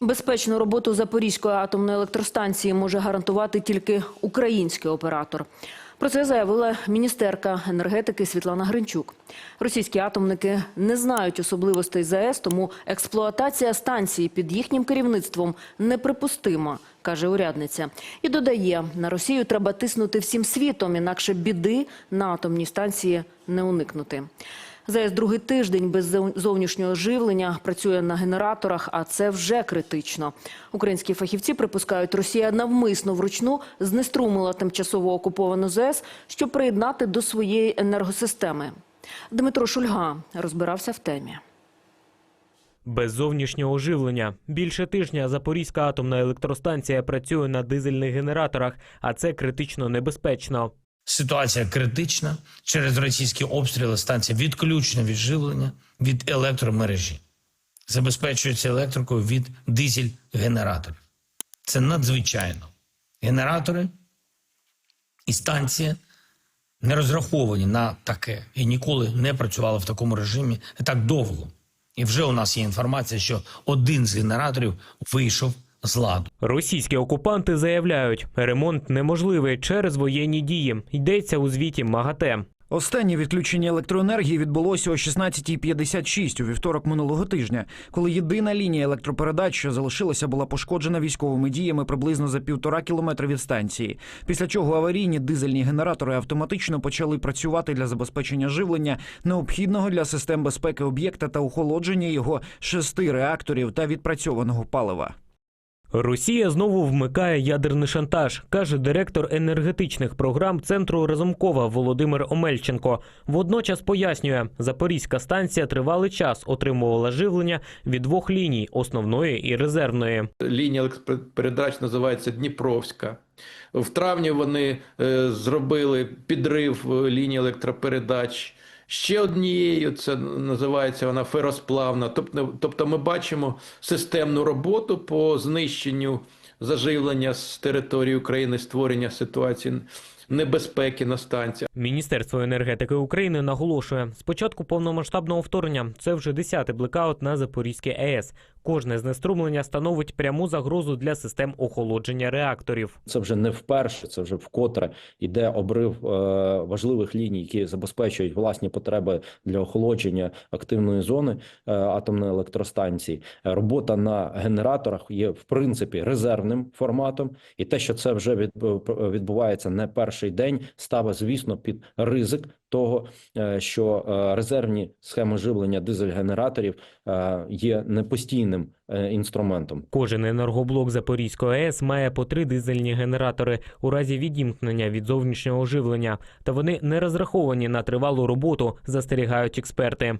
Безпечну роботу Запорізької атомної електростанції може гарантувати тільки український оператор. Про це заявила міністерка енергетики Світлана Гринчук. Російські атомники не знають особливостей ЗАЕС, тому експлуатація станції під їхнім керівництвом неприпустима, каже урядниця. І додає, на Росію треба тиснути всім світом, інакше біди на атомній станції не уникнути. ЗАЕС другий тиждень без зовнішнього живлення працює на генераторах, а це вже критично. Українські фахівці припускають, Росія навмисно вручну знеструмила тимчасово окуповану ЗАЕС, щоб приєднати до своєї енергосистеми. Дмитро Шульга розбирався в темі. Без зовнішнього живлення більше тижня Запорізька атомна електростанція працює на дизельних генераторах, а це критично небезпечно. Ситуація критична. Через російські обстріли станція відключена від живлення від електромережі. Забезпечується електрикою від дизель-генераторів. Це надзвичайно. Генератори і станція не розраховані на таке і ніколи не працювали в такому режимі так довго. І вже у нас є інформація, що один з генераторів вийшов з ладу. Російські окупанти заявляють, ремонт неможливий через воєнні дії. Йдеться у звіті МАГАТЕ. Останнє відключення електроенергії відбулося о 16.56 у вівторок минулого тижня, коли єдина лінія електропередач, що залишилася, була пошкоджена військовими діями приблизно за півтора кілометра від станції. Після чого аварійні дизельні генератори автоматично почали працювати для забезпечення живлення, необхідного для систем безпеки об'єкта та охолодження його шести реакторів та відпрацьованого палива. Росія знову вмикає ядерний шантаж, каже директор енергетичних програм центру Разумкова Володимир Омельченко. Водночас пояснює, Запорізька станція тривалий час отримувала живлення від двох ліній основної і резервної. лінія електропередач називається Дніпровська. В травні вони е, зробили підрив е, лінії електропередач. Ще однією це називається вона феросплавна. Тобто, тобто ми бачимо системну роботу по знищенню заживлення з території України, створення ситуації небезпеки на станціях. Міністерство енергетики України наголошує, спочатку повномасштабного вторгнення це вже 10-й блекаут на Запорізькій АЕС. Кожне знеструмлення становить пряму загрозу для систем охолодження реакторів. Це вже не вперше, це вже вкотре йде обрив е, важливих ліній, які забезпечують власні потреби для охолодження активної зони е, атомної електростанції. Робота на генераторах є в принципі резервним форматом, і те, що це вже відбувається не перший день, ставить, звісно, під ризик того, е, що е, резервні схеми живлення дизель-генераторів е, є непостійним інструментом. Кожен енергоблок Запорізької АЕС має по три дизельні генератори у разі відімкнення від зовнішнього живлення, та вони не розраховані на тривалу роботу, застерігають експерти.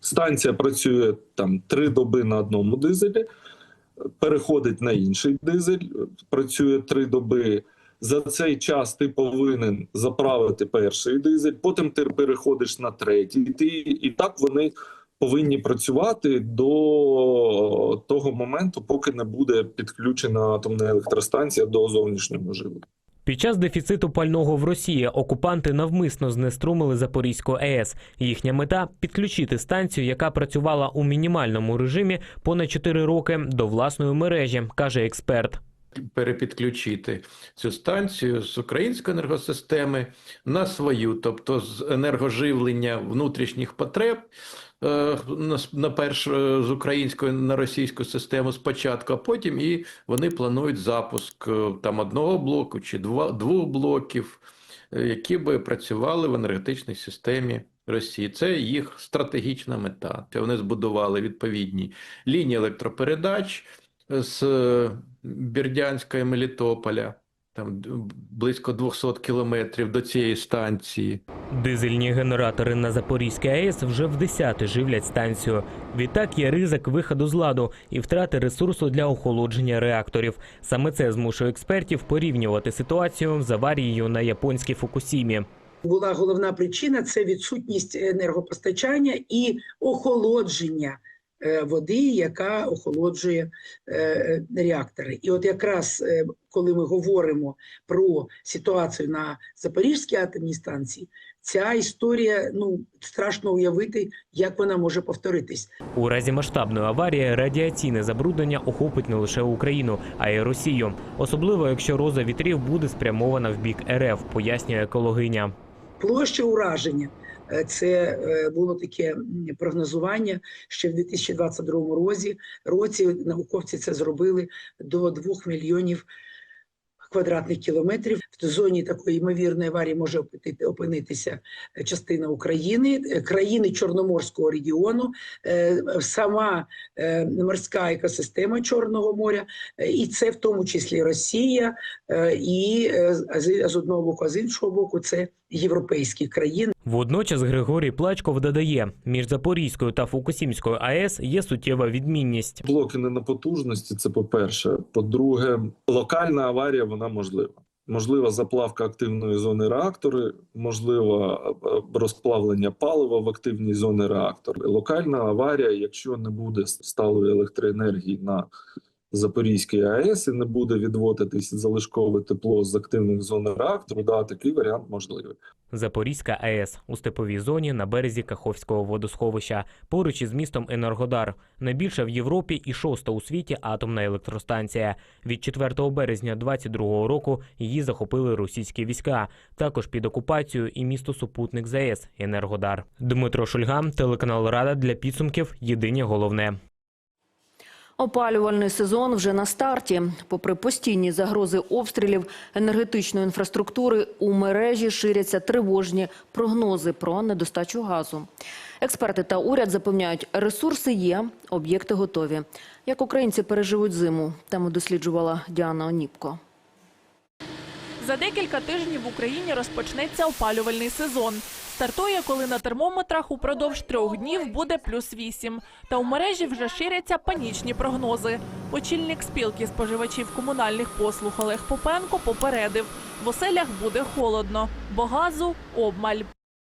Станція працює там три доби на одному дизелі, переходить на інший дизель, працює три доби. За цей час ти повинен заправити перший дизель, потім ти переходиш на третій. Ти, і так вони повинні працювати до того моменту, поки не буде підключена атомна електростанція до зовнішнього живлення. Під час дефіциту пального в Росії окупанти навмисно знеструмили Запорізьку АЕС. Їхня мета підключити станцію, яка працювала у мінімальному режимі понад 4 роки до власної мережі, каже експерт. Перепідключити цю станцію з української енергосистеми на свою, тобто з енергоживлення внутрішніх потреб е, на, перш е, з української на російську систему спочатку, а потім і вони планують запуск е, там одного блоку чи два, двох блоків, які би працювали в енергетичній системі. Росії це їх стратегічна мета. Вони збудували відповідні лінії електропередач з е, Бердянська і Мелітополя, там близько 200 кілометрів до цієї станції. Дизельні генератори на Запорізькій АЕС вже в десяти живлять станцію. Відтак є ризик виходу з ладу і втрати ресурсу для охолодження реакторів. Саме це змушує експертів порівнювати ситуацію з аварією на японській Фукусімі. була головна причина це відсутність енергопостачання і охолодження води, яка охолоджує е, реактори. І от якраз е, коли ми говоримо про ситуацію на Запорізькій атомній станції, ця історія ну страшно уявити, як вона може повторитись. У разі масштабної аварії радіаційне забруднення охопить не лише Україну, а й Росію, особливо якщо роза вітрів буде спрямована в бік РФ, пояснює екологиня. Площа ураження е, це е, було таке прогнозування ще в 2022 році. Році науковці це зробили до 2 мільйонів квадратних кілометрів. В зоні такої ймовірної аварії може опити- опинитися е, частина України, е, країни Чорноморського регіону, е, сама морська екосистема Чорного моря, і це в тому числі Росія, і з з одного боку, а з іншого боку, це європейські країни. Водночас Григорій Плачков додає, між Запорізькою та Фукусімською АЕС є суттєва відмінність. Блоки не на потужності, це по-перше. По-друге, локальна аварія вона можлива. Можлива заплавка активної зони реактори, можливо е, розплавлення палива в активній зоні реактора. Локальна аварія, якщо не буде сталої електроенергії на Запорізькій АЕС і не буде відводитись залишкове тепло з активних зон реактору, да, такий варіант можливий. Запорізька АЕС у степовій зоні на березі Каховського водосховища, поруч із містом Енергодар. Найбільша в Європі і шоста у світі атомна електростанція. Від 4 березня 22 року її захопили російські війська. Також під окупацією і місто супутник ЗАЕС Енергодар. Дмитро Шульга, телеканал Рада для підсумків. Єдине головне. Опалювальний сезон вже на старті. Попри постійні загрози обстрілів енергетичної інфраструктури, у мережі ширяться тривожні прогнози про недостачу газу. Експерти та уряд запевняють, ресурси є, об'єкти готові. Як українці переживуть зиму, тему досліджувала Діана Оніпко. За декілька тижнів в Україні розпочнеться опалювальний сезон. Стартує, коли на термометрах упродовж трьох днів буде плюс вісім. Та у мережі вже ширяться панічні прогнози. Очільник спілки споживачів комунальних послуг Олег Попенко попередив, в оселях буде холодно, бо газу обмаль.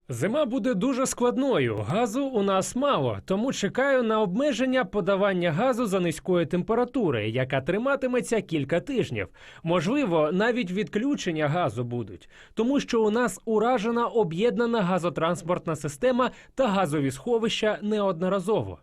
Зима буде дуже складною. Газу у нас мало, тому чекаю на обмеження подавання газу за низької температури, яка триматиметься кілька тижнів. Можливо, навіть відключення газу будуть, тому що у нас уражена об'єднана газотранспортна система та газові сховища неодноразово.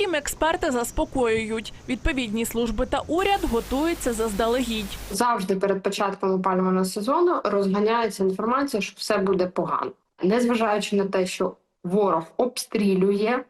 Втім, експерти заспокоюють, відповідні служби та уряд готуються заздалегідь. завжди перед початком опалювального сезону розганяється інформація, що все буде погано, незважаючи на те, що ворог обстрілює,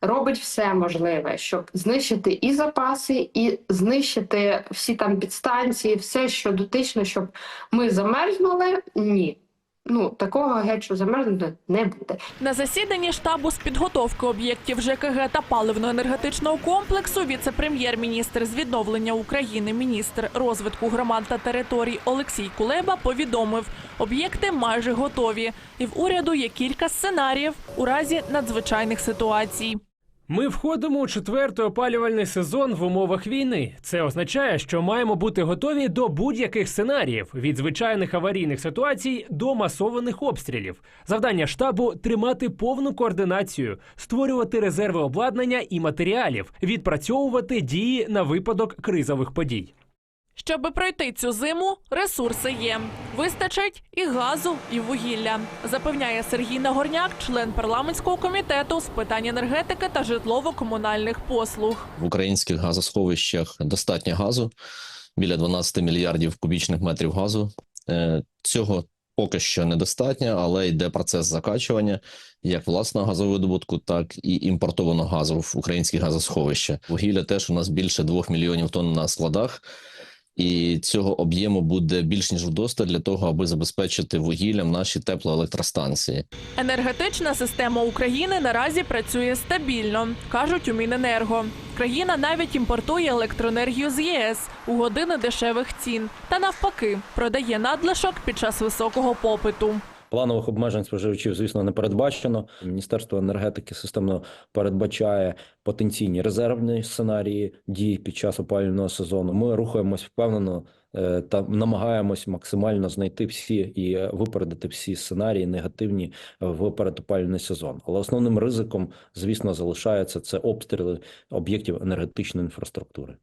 робить все можливе, щоб знищити і запаси, і знищити всі там підстанції, все, що дотично, щоб ми замерзнули. Ні. Ну такого геть, що замерзнути не буде. На засіданні штабу з підготовки об'єктів ЖКГ та паливно-енергетичного комплексу віце-прем'єр-міністр з відновлення України, міністр розвитку громад та територій Олексій Кулеба повідомив, об'єкти майже готові, і в уряду є кілька сценаріїв у разі надзвичайних ситуацій. Ми входимо у четвертий опалювальний сезон в умовах війни. Це означає, що маємо бути готові до будь-яких сценаріїв від звичайних аварійних ситуацій до масованих обстрілів. Завдання штабу тримати повну координацію, створювати резерви обладнання і матеріалів, відпрацьовувати дії на випадок кризових подій. Щоби пройти цю зиму, ресурси є. Вистачить і газу, і вугілля, запевняє Сергій Нагорняк, член парламентського комітету з питань енергетики та житлово-комунальних послуг. В українських газосховищах достатньо газу, біля 12 мільярдів кубічних метрів газу. Е, Цього поки що недостатньо, але йде процес закачування як власного газовидобутку, так і імпортованого газу в українські газосховища. Вугілля теж у нас більше 2 мільйонів тонн на складах. І цього об'єму буде більш ніж вдосталь для того, аби забезпечити вугіллям наші теплоелектростанції. Енергетична система України наразі працює стабільно, кажуть у Міненерго. Країна навіть імпортує електроенергію з ЄС у години дешевих цін та навпаки продає надлишок під час високого попиту. Планових обмежень споживачів, звісно, не передбачено. Міністерство енергетики системно передбачає потенційні резервні сценарії дій під час опалювального сезону. Ми рухаємось впевнено е, та намагаємось максимально знайти всі і випередити всі сценарії негативні в передопалювальний сезон. Але основним ризиком, звісно, залишається це обстріли об'єктів енергетичної інфраструктури.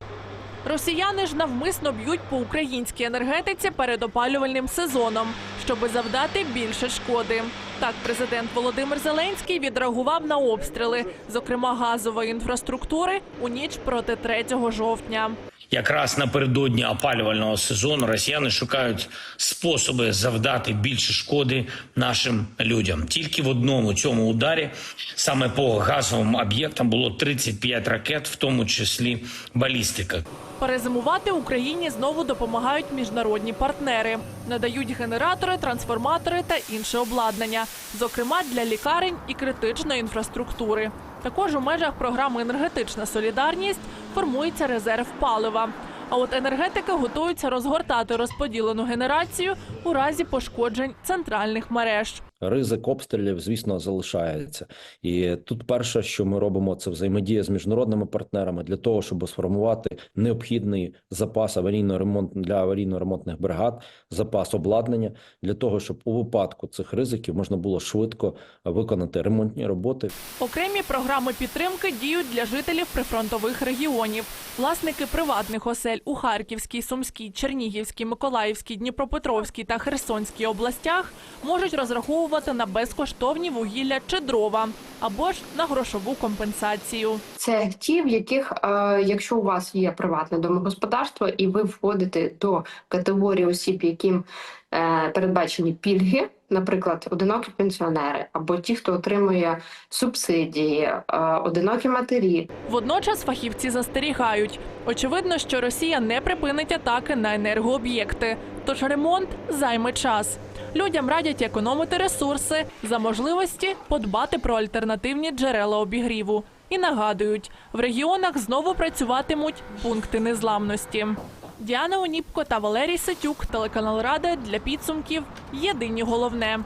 Росіяни ж навмисно б'ють по українській енергетиці перед опалювальним сезоном, щоби завдати більше шкоди. Так, президент Володимир Зеленський відреагував на обстріли, зокрема газової інфраструктури, у ніч проти 3 жовтня. Якраз напередодні опалювального сезону росіяни шукають способи завдати більше шкоди нашим людям. Тільки в одному цьому ударі, саме по газовим об'єктам, було 35 ракет, в тому числі балістика. Перезимувати Україні знову допомагають міжнародні партнери, надають генератори, трансформатори та інше обладнання, зокрема для лікарень і критичної інфраструктури. Також у межах програми енергетична солідарність формується резерв палива. А от енергетики готуються розгортати розподілену генерацію у разі пошкоджень центральних мереж. Ризик обстрілів, звісно, залишається. І тут перше, що ми робимо, це взаємодія з міжнародними партнерами для того, щоб сформувати необхідний запас аварійно ремонт для аварійно-ремонтних бригад, запас обладнання для того, щоб у випадку цих ризиків можна було швидко виконати ремонтні роботи. Окремі програми підтримки діють для жителів прифронтових регіонів. Власники приватних осель у Харківській, Сумській, Чернігівській, Миколаївській, Дніпропетровській та Херсонській областях можуть розраховувати на безкоштовні вугілля чи дрова або ж на грошову компенсацію. Це ті, в яких, е, якщо у вас є приватне домогосподарство, і ви входите до категорії осіб, яким е, передбачені пільги, наприклад, одинокі пенсіонери, або ті, хто отримує субсидії, е, одинокі матері, Водночас фахівці застерігають. Очевидно, що Росія не припинить атаки на енергооб'єкти, тож ремонт займе час. Людям радять економити ресурси за можливості подбати про альтернативні джерела обігріву. І нагадують, в регіонах знову працюватимуть пункти незламності. Діана Оніпко та Валерій Сетюк, телеканал Рада для підсумків. Єдині головне.